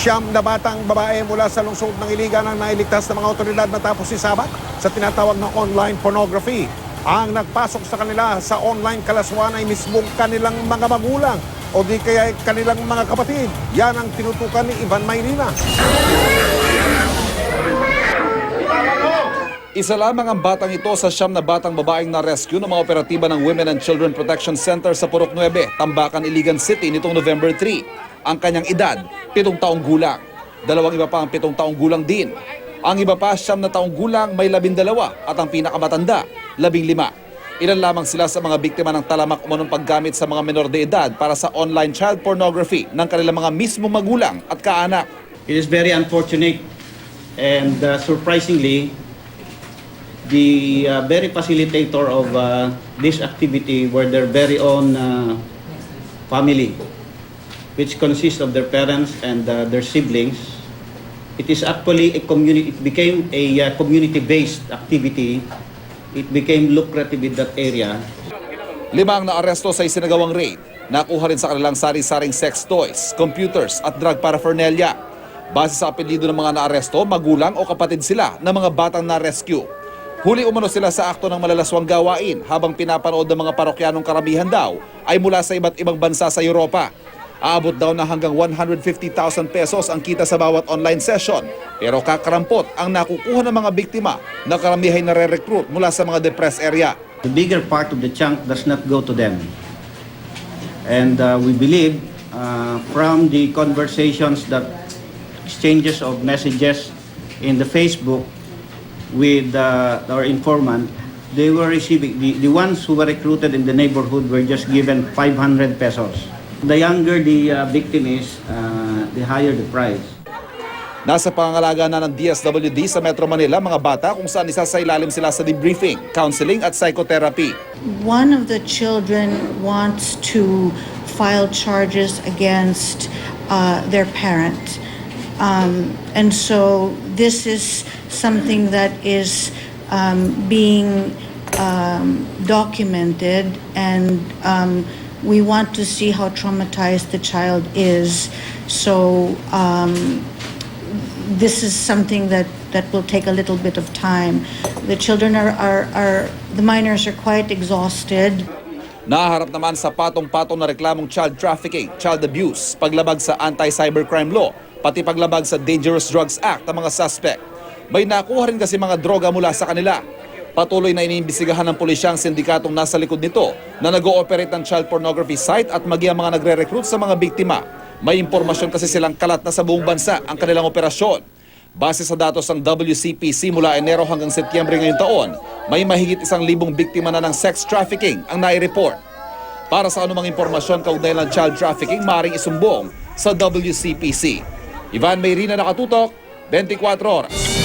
Siyam na batang babae mula sa lungsod ng Iligan ang nailigtas ng mga otoridad matapos isabat sa tinatawag na online pornography. Ang nagpasok sa kanila sa online kalaswan ay mismong kanilang mga magulang o di kaya ay kanilang mga kapatid. Yan ang tinutukan ni Ivan Maynila. Isa lamang ang batang ito sa siyam na batang babaeng na-rescue ng mga operatiba ng Women and Children Protection Center sa Purok 9, Tambakan, Iligan City nitong November 3. Ang kanyang edad, pitong taong gulang. Dalawang iba pa ang pitong taong gulang din. Ang iba pa, siyam na taong gulang, may labindalawa at ang pinakamatanda, labing lima. Ilan lamang sila sa mga biktima ng talamak umanong paggamit sa mga menor de edad para sa online child pornography ng kanilang mga mismong magulang at kaanak. It is very unfortunate and uh, surprisingly, the uh, very facilitator of uh, this activity were their very own uh, family, which consists of their parents and uh, their siblings. It is actually a community, it became a uh, community-based activity. It became lucrative in that area Lima ang naaresto sa isinagawang raid. Nakuha rin sa kanilang sari-saring sex toys, computers at drug paraphernalia. Base sa apelido ng mga naaresto, magulang o kapatid sila ng mga batang na-rescue. Huli umano sila sa akto ng malalaswang gawain habang pinapanood ng mga parokyanong karamihan daw ay mula sa iba't ibang bansa sa Europa. Aabot daw na hanggang 150,000 pesos ang kita sa bawat online session. Pero kakarampot ang nakukuha ng mga biktima na karamihan na re-recruit mula sa mga depressed area. The bigger part of the chunk does not go to them. And uh, we believe uh, from the conversations that exchanges of messages in the Facebook with uh, our informant, they were receiving, the, the ones who were recruited in the neighborhood were just given 500 pesos. The younger the uh, victim is, uh, the higher the price. Nasa pangangalaga na ng DSWD sa Metro Manila mga bata kung saan isasailalim sila sa debriefing, counseling at psychotherapy. One of the children wants to file charges against uh, their parent. Um, and so this is something that is um, being um, documented, and um, we want to see how traumatized the child is. So um, this is something that, that will take a little bit of time. The children are, are, are the minors are quite exhausted. Naharap naman sa patong-patong na reklamong child trafficking, child abuse, paglabag sa anti-cybercrime law, pati paglabag sa Dangerous Drugs Act ang mga suspect. May nakuha rin kasi mga droga mula sa kanila. Patuloy na iniimbisigahan ng pulisya ang sindikatong nasa likod nito na nag-ooperate ng child pornography site at magi ang mga nagre-recruit sa mga biktima. May impormasyon kasi silang kalat na sa buong bansa ang kanilang operasyon. Base sa datos ng WCPC mula Enero hanggang Setyembre ngayong taon, may mahigit isang libong biktima na ng sex trafficking ang nai-report. Para sa anumang impormasyon kaugnay ng child trafficking, maaaring isumbong sa WCPC. Ivan Mayrina nakatutok, 24 oras.